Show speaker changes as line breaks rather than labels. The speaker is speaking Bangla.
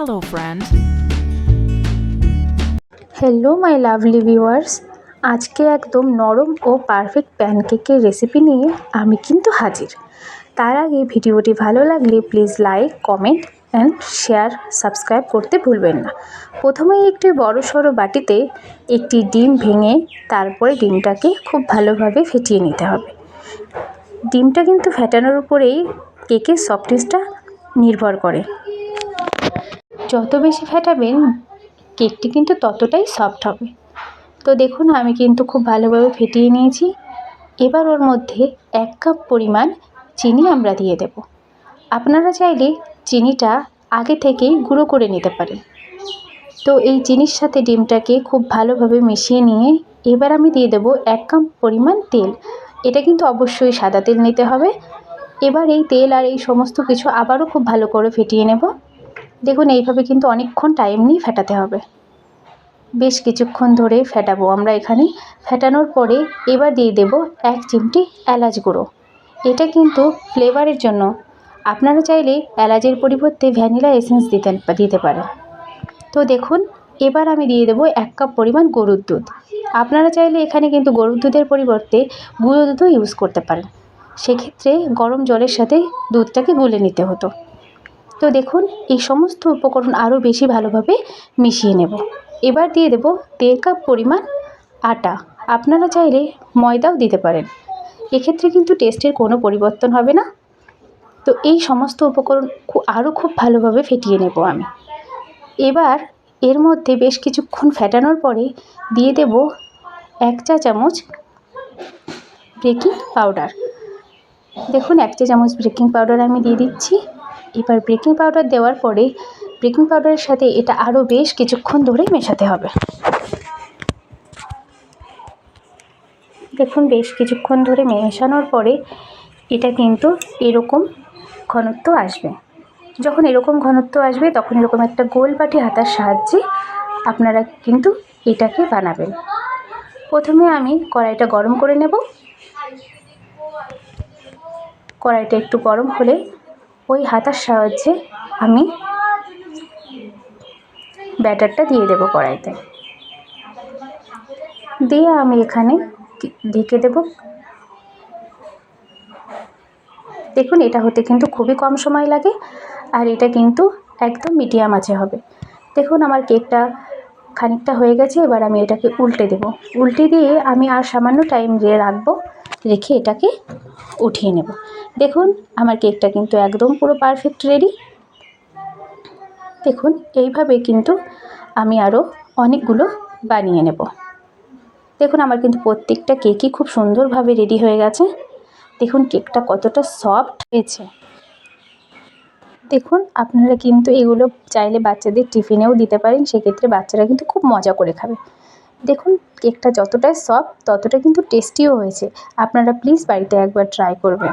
Hello, friend.
Hello my lovely viewers আজকে একদম নরম ও পারফেক্ট প্যানকেকের রেসিপি নিয়ে আমি কিন্তু হাজির। তার আগে ভিডিওটি ভালো লাগলে please like comment and share subscribe করতে ভুলবেন না। প্রথমেই একটি বড় সড়ো বাটিতে একটি ডিম ভেঙে তারপরে ডিমটাকে খুব ভালোভাবে ফেটিয়ে নিতে হবে। ডিমটা কিন্তু ফেটানোর উপরেই কেকের সফটনেসটা নির্ভর করে। যত বেশি ফেটাবেন, কেকটি কিন্তু ততটাই সফট হবে। তো দেখুন, আমি কিন্তু খুব ভালোভাবে ফেটিয়ে নিয়েছি। এবার ওর মধ্যে এক কাপ পরিমাণ চিনি আমরা দিয়ে দেব। আপনারা চাইলে চিনিটা আগে থেকেই গুঁড়ো করে নিতে পারেন। তো এই চিনির সাথে ডিমটাকে খুব ভালোভাবে মিশিয়ে নিয়ে এবার আমি দিয়ে দেবো এক কাপ পরিমাণ তেল। এটা কিন্তু অবশ্যই সাদা তেল নিতে হবে। এবার এই তেল আর এই সমস্ত কিছু আবারও খুব ভালো করে ফেটিয়ে নেব। দেখুন, এইভাবে কিন্তু অনেকক্ষণ টাইম নিয়ে ফেটাতে হবে। বেশ কিছুক্ষণ ধরে ফেটাবো। আমরা এখানে ফেটানোর পরে এবার দিয়ে দেব এক চিমটি এলাচ গুঁড়ো। এটা কিন্তু ফ্লেভারের জন্য। আপনারা চাইলে এলাচের পরিবর্তে ভ্যানিলা এসেন্স দিতে দিতে পারেন। তো দেখুন, এবার আমি দিয়ে দেবো এক কাপ পরিমাণ গরুর দুধ। আপনারা চাইলে এখানে কিন্তু গরুর দুধের পরিবর্তে গুঁড়ো দুধও ইউজ করতে পারেন। সেক্ষেত্রে গরম জলের সাথে দুধটাকে গুলে নিতে হতো। তো দেখুন, এই সমস্ত উপকরণ আরও বেশি ভালোভাবে মিশিয়ে নেব। এবার দিয়ে দেব দেড় কাপ পরিমাণ আটা। আপনারা চাইলে ময়দাও দিতে পারেন। এক্ষেত্রে কিন্তু টেস্টের কোনো পরিবর্তন হবে না। তো এই সমস্ত উপকরণ আরও খুব ভালোভাবে ফেটিয়ে নেব আমি। এবার এর মধ্যে বেশ কিছুক্ষণ ফেটানোর পরে দিয়ে দেব এক চা চামচ বেকিং পাউডার। দেখুন, এক চা চামচ বেকিং পাউডার আমি দিয়ে দিচ্ছি। এবার বেকিং পাউডার দেওয়ার পরে বেকিং পাউডারের সাথে এটা আরও বেশ কিছুক্ষণ ধরে মেশাতে হবে। দেখুন, বেশ কিছুক্ষণ ধরে মেশানোর পরে এটা কিন্তু এরকম ঘনত্ব আসবে। যখন এরকম ঘনত্ব আসবে, তখন এরকম একটা গোল বাটি হাতার সাহায্যে আপনারা কিন্তু এটাকে বানাবেন। প্রথমে আমি কড়াইটা গরম করে নেব। কড়াইটা একটু গরম হলে ওই হাতার সাহায্যে আমি ব্যাটারটা দিয়ে দেবো কড়াইতে। দিয়ে আমি এখানে ঢেকে দেব। দেখুন, এটা হতে কিন্তু খুবই কম সময় লাগে আর এটা কিন্তু একদম মিডিয়াম আছে হবে। দেখুন, আমার কেকটা খানিকটা হয়ে গেছে, এবার আমি এটাকে উল্টে দেব। উল্টে দিয়ে আমি আর সামান্য টাইম দিয়ে রাখব, রেখে এটাকে উঠিয়ে নেব। দেখুন, আমার কেকটা কিন্তু একদম পুরো পারফেক্ট রেডি দেখুন, এইভাবে কিন্তু আমি আরও অনেকগুলো বানিয়ে নেব। দেখুন, আমার কিন্তু প্রত্যেকটা কেকই খুব সুন্দরভাবে রেডি হয়ে গেছে। দেখুন, কেকটা কতটা সফট হয়েছে। দেখুন, আপনারা কিন্তু এগুলো চাইলে বাচ্চাদের টিফিনেও দিতে পারেন। সেক্ষেত্রে বাচ্চারা কিন্তু খুব মজা করে খাবে। দেখুন, কেকটা যতটাই সফট ততটা কিন্তু টেস্টিও হয়েছে। আপনারা প্লিজ বাড়িতে একবার ট্রাই করবেন।